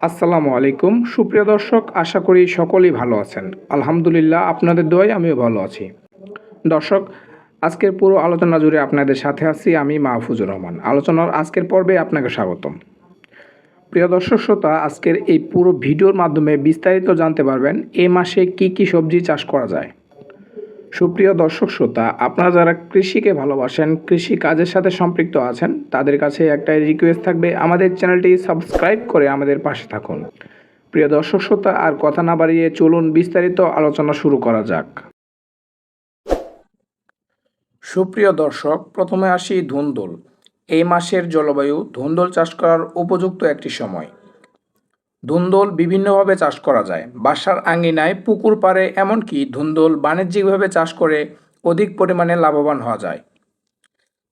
আসসালামু আলাইকুম। সুপ্রিয় দর্শক, আশা করি সকলেই ভালো আছেন। আলহামদুলিল্লাহ, আপনাদের দোয়ায় আমিও ভালো আছি। দর্শক, আজকের পুরো আলোচনা জুড়ে আপনাদের সাথে আছি আমি মাহফুজুর রহমান। আলোচনার আজকের পর্বে আপনাকে স্বাগতম। প্রিয় দর্শক শ্রোতা, আজকের এই পুরো ভিডিওর মাধ্যমে বিস্তারিত জানতে পারবেন, এ মাসে কি কি সবজি চাষ করা যায় সুপ্রিয় দর্শক শ্রোতা, আপনারা যারা কৃষিকে ভালোবাসেন, কৃষি কাজের সাথে সম্পৃক্ত আছেন, তাদের কাছে একটাই রিকোয়েস্ট থাকবে, আমাদের চ্যানেলটি সাবস্ক্রাইব করে আমাদের পাশে থাকুন। প্রিয় দর্শক শ্রোতা, আর কথা না বাড়িয়ে চলুন বিস্তারিত আলোচনা শুরু করা যাক। সুপ্রিয় দর্শক, প্রথমে আসি ধুন্দুল। এই মাসের জলবায়ু ধুন্দুল চাষ করার উপযুক্ত একটি সময়। ধুন্দুল বিভিন্নভাবে চাষ করা যায়। বাসার আঙ্গিনায় পুকুর পাড়ে এমনকি ধুন্দুল বাণিজ্যিকভাবে চাষ করে অধিক পরিমাণে লাভবান হওয়া যায়।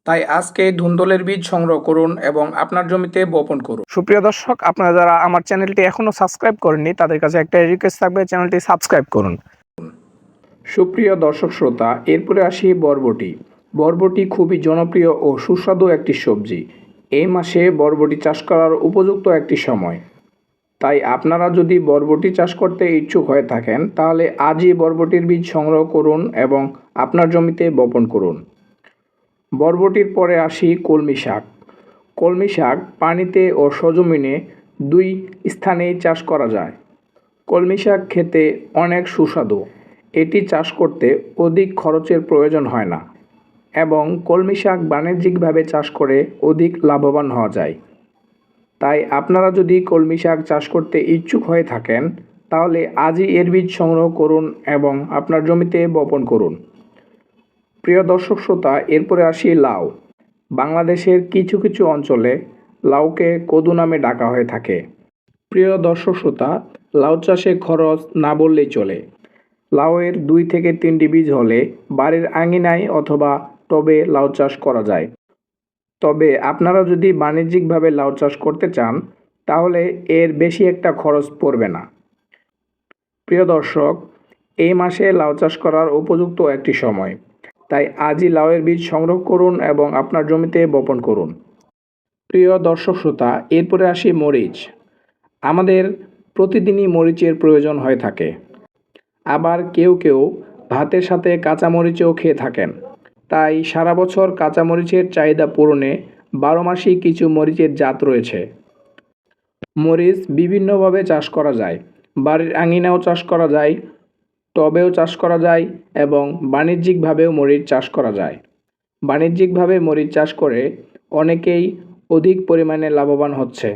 তাই আজকে ধুন্দলের বীজ সংগ্রহ করুন এবং আপনার জমিতে বপন করুন। সুপ্রিয় দর্শক আপনারা যারা আমার চ্যানেলটি এখনও সাবস্ক্রাইব করেননি তাদের কাছে একটা রিকোয়েস্ট থাকবে চ্যানেলটি সাবস্ক্রাইব করুন। সুপ্রিয় দর্শক শ্রোতা এরপরে আসি বরবটি। বরবটি খুবই জনপ্রিয় ও সুস্বাদু একটি সবজি। এই মাসে বরবটি চাষ করার উপযুক্ত একটি সময়। তাই আপনারা যদি বরবটি চাষ করতে ইচ্ছুক হয়ে থাকেন, তাহলে আজই বরবটির বীজ সংগ্রহ করুন এবং আপনার জমিতে বপন করুন। বরবটির পরে আসি কলমি শাক। কলমি শাক পানিতে ও সজমিনে দুই স্থানেই চাষ করা যায়। কলমি শাক খেতে অনেক সুস্বাদু। এটি চাষ করতে অধিক খরচের প্রয়োজন হয় না এবং কলমি শাক বাণিজ্যিকভাবে চাষ করে অধিক লাভবান হওয়া যায়। তাই আপনারা যদি কলমি শাক চাষ করতে ইচ্ছুক হয়ে থাকেন, তাহলে আজই এর বীজ সংগ্রহ করুন এবং আপনার জমিতে বপন করুন। প্রিয় দর্শক শ্রোতা, এরপরে আসি লাউ। বাংলাদেশের কিছু কিছু অঞ্চলে লাউকে কদু নামে ডাকা হয়ে থাকে। প্রিয় দর্শক শ্রোতা, লাউ চাষে খরচ না বললেই চলে। লাউয়ের দুই থেকে তিনটি বীজ হলে বাড়ির আঙিনায় অথবা টবে লাউ চাষ করা যায়। তবে আপনারা যদি বাণিজ্যিকভাবে লাউ চাষ করতে চান, তাহলে এর বেশি একটা খরচ পড়বে না। প্রিয় দর্শক, এই মাসে লাউ চাষ করার উপযুক্ত একটি সময়। তাই আজই লাউয়ের বীজ সংগ্রহ করুন এবং আপনার জমিতে বপন করুন। প্রিয় দর্শক শ্রোতা, এরপরে আসি মরিচ। আমাদের প্রতিদিনই মরিচের প্রয়োজন হয়ে থাকে। আবার কেউ কেউ ভাতের সাথে কাঁচা মরিচও খেয়ে থাকেন। তাই সারা বছর কাঁচামরিচের চাহিদা পূরণে বারো মাসই কিছু মরিচের জাত রয়েছে। মরিচ বিভিন্নভাবে চাষ করা যায়। বাড়ির আঙিনাও চাষ করা যায়, টবেও চাষ করা যায় এবং বাণিজ্যিকভাবেও মরিচ চাষ করা যায়। বাণিজ্যিকভাবে মরিচ চাষ করে অনেকেই অধিক পরিমাণে লাভবান হচ্ছে।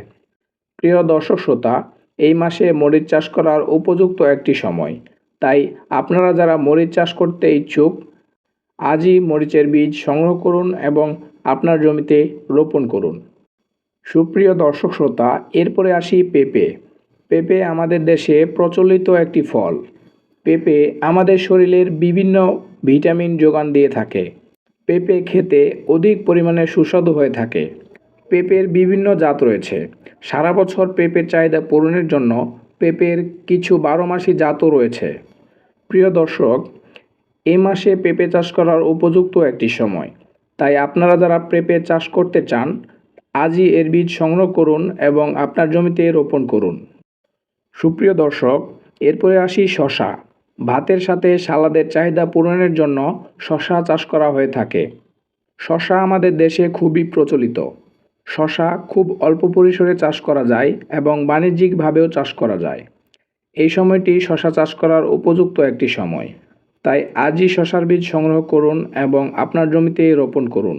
প্রিয় দর্শক শ্রোতা, এই মাসে মরিচ চাষ করার উপযুক্ত একটি সময়। তাই আপনারা যারা মরিচ চাষ করতে ইচ্ছুক আজই মরিচের বীজ সংগ্রহ করুন এবং আপনার জমিতে রোপণ করুন। সুপ্রিয় দর্শক শ্রোতা, এরপরে আসি পেঁপে। পেঁপে আমাদের দেশে প্রচলিত একটি ফল। পেঁপে আমাদের শরীরের বিভিন্ন ভিটামিন যোগান দিয়ে থাকে। পেঁপে খেতে অধিক পরিমাণে সুস্বাদু হয়ে থাকে। পেঁপের বিভিন্ন জাত রয়েছে। সারা বছর পেঁপের চাহিদা পূরণের জন্য পেঁপের কিছু বারো মাসি জাতও রয়েছে। প্রিয় দর্শক এই মাসে পেঁপে চাষ করার উপযুক্ত একটি সময়। তাই আপনারা যারা পেঁপে চাষ করতে চান, আজই এর বীজ সংগ্রহ করুন এবং আপনার জমিতে রোপণ করুন। সুপ্রিয় দর্শক, এরপরে আসি শশা। ভাতের সাথে সালাদের চাহিদা পূরণের জন্য শশা চাষ করা হয়ে থাকে। শশা আমাদের দেশে খুবই প্রচলিত। শশা খুব অল্প পরিসরে চাষ করা যায় এবং বাণিজ্যিকভাবেও চাষ করা যায়। এই সময়টি শশা চাষ করার উপযুক্ত একটি সময়। তাই আজই শশার বীজ সংগ্রহ করুন এবং আপনার জমিতে রোপণ করুন।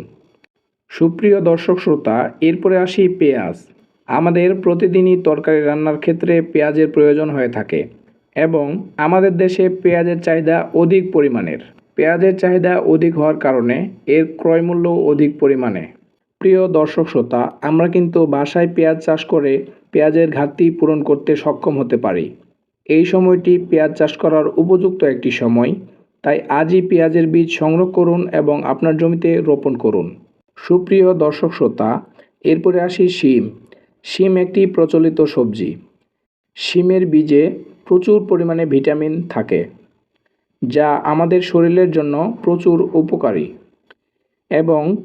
সুপ্রিয় দর্শক শ্রোতা, এরপরে আসি পেঁয়াজ। আমাদের প্রতিদিনই তরকারি রান্নার ক্ষেত্রে পেঁয়াজের প্রয়োজন হয়ে থাকে এবং আমাদের দেশে পেঁয়াজের চাহিদা অধিক পরিমাণের। পেঁয়াজের চাহিদা অধিক হওয়ার কারণে এর ক্রয়মূল্য অধিক পরিমাণে। প্রিয় দর্শক শ্রোতা, আমরা কিন্তু বাসায় পেঁয়াজ চাষ করে পেঁয়াজের ঘাটতি পূরণ করতে সক্ষম হতে পারি। এই সময়টি পেঁয়াজ চাষ করার উপযুক্ত একটি সময় তাই আজই পেঁয়াজের বীজ সংগ্রহ করুন এবং আপনার জমিতে রোপণ করুন। সুপ্রিয় দর্শক শ্রোতা, এরপরে আসি শিম। শিম একটি প্রচলিত সবজি। শিমের বীজে প্রচুর পরিমাণে ভিটামিন থাকে, যা আমাদের শরীরের জন্য প্রচুর উপকারী। এবং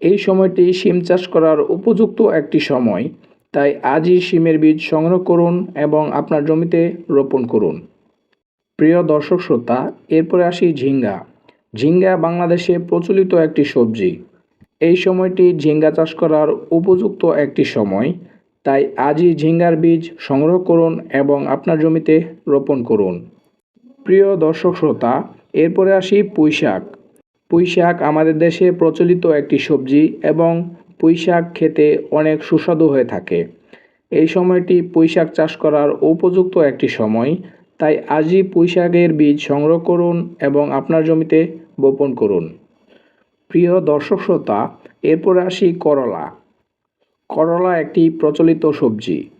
এই সময়টি শিম চাষ করার উপযুক্ত একটি সময়, তাই আজই শিমের বীজ সংগ্রহ করুন এবং আপনার জমিতে রোপণ করুন। প্রিয় দর্শক শ্রোতা, এরপরে আসি ঝিঙ্গা। ঝিঙ্গা বাংলাদেশে প্রচলিত একটি সবজি। এই সময়টি ঝিঙ্গা চাষ করার উপযুক্ত একটি সময়। তাই আজই ঝিঙ্গার বীজ সংগ্রহ করুন এবং আপনার জমিতে রোপণ করুন। প্রিয় দর্শক শ্রোতা, এরপরে আসি পুঁই শাক। পুঁই শাক আমাদের দেশে প্রচলিত একটি সবজি এবং পুঁই শাক খেতে অনেক সুস্বাদু হয়ে থাকে। এই সময়টি পুঁই শাক চাষ করার উপযুক্ত একটি সময়। তাই আজই পুঁই শাকের বীজ সংগ্রহ করুন এবং আপনার জমিতে বপন করুন। প্রিয় দর্শক শ্রোতা, এরপরে আসি করলা। করলা একটি প্রচলিত সবজি।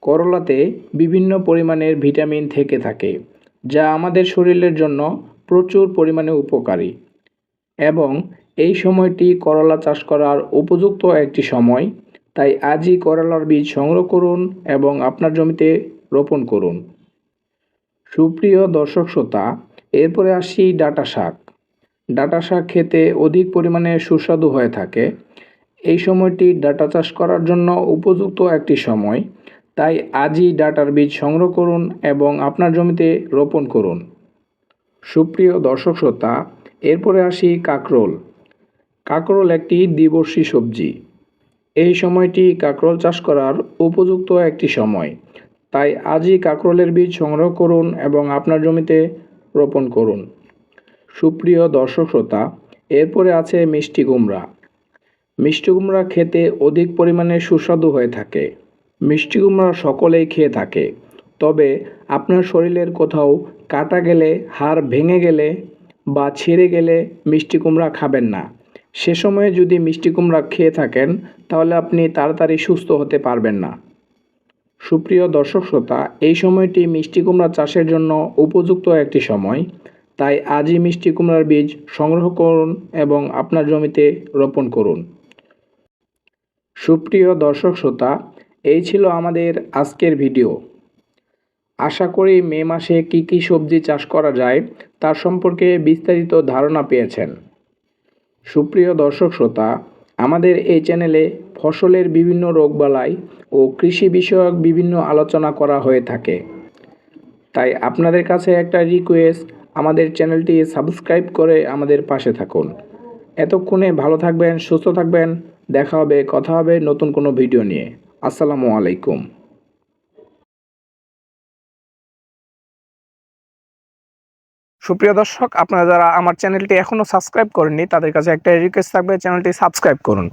করলাতে বিভিন্ন পরিমাণের ভিটামিন থেকে থাকে, যা আমাদের শরীরের জন্য প্রচুর পরিমাণে উপকারী। এবং এই সময়টি করলা চাষ করার উপযুক্ত একটি সময়, তাই আজই করলার বীজ সংগ্রহ করুন এবং আপনার জমিতে রোপণ করুন। সুপ্রিয় দর্শক শ্রোতা, এরপরে আসি ডাটা শাক। ডাটা শাক খেতে অধিক পরিমাণে সুস্বাদু হয়ে থাকে। এই সময়টি ডাটা চাষ করার জন্য উপযুক্ত একটি সময়। তাই আজই ডাটার বীজ সংগ্রহ করুন এবং আপনার জমিতে রোপণ করুন। সুপ্রিয় দর্শক শ্রোতা, এরপরে আসি কাকরোল। কাকরোল একটি দ্বিবর্ষী সবজি। এই সময়টি কাকরোল চাষ করার উপযুক্ত একটি সময়। তাই আজই কাকরোলের বীজ সংগ্রহ করুন এবং আপনার জমিতে রোপণ করুন। সুপ্রিয় দর্শক শ্রোতা, এরপরে আছে মিষ্টি কুমড়া। মিষ্টি কুমড়া খেতে অধিক পরিমাণে সুস্বাদু হয়ে থাকে। মিষ্টি কুমড়া সকলেই খেয়ে থাকে। তবে আপনার শরীরের কোথাও কাটা গেলে, হাড় ভেঙে গেলে বা ছিঁড়ে গেলে মিষ্টি কুমড়া খাবেন না। সে সময়ে যদি মিষ্টি কুমড়া খেয়ে থাকেন, তাহলে আপনি তাড়াতাড়ি সুস্থ হতে পারবেন না। সুপ্রিয় দর্শক শ্রোতা, এই সময়টি মিষ্টি কুমড়া চাষের জন্য উপযুক্ত একটি সময়। তাই আজই মিষ্টি কুমড়ার বীজ সংগ্রহ করুন এবং আপনার জমিতে রোপণ করুন। সুপ্রিয় দর্শক শ্রোতা, এই ছিল আমাদের আজকের ভিডিও। আশা করি মে মাসে কি কি সবজি চাষ করা যায় তার সম্পর্কে বিস্তারিত ধারণা পেয়েছেন। সুপ্রিয় দর্শক শ্রোতা আমাদের এই চ্যানেলে ফসলের বিভিন্ন রোগবালাই ও কৃষি বিষয়ক বিভিন্ন আলোচনা করা হয়ে থাকে। তাই আপনাদের কাছে একটা রিকোয়েস্ট আমাদের চ্যানেলটি সাবস্ক্রাইব করে আমাদের পাশে থাকুন। এতক্ষণে ভালো থাকবেন, সুস্থ থাকবেন, দেখা হবে, কথা হবে নতুন কোনো ভিডিও নিয়ে। আসসালামু আলাইকুম। সুপ্রিয় দর্শক, আপনারা যারা আমার চ্যানেলটি এখনও সাবস্ক্রাইব করেননি, তাদের কাছে একটা রিকোয়েস্ট থাকবে, চ্যানেলটি সাবস্ক্রাইব করুন।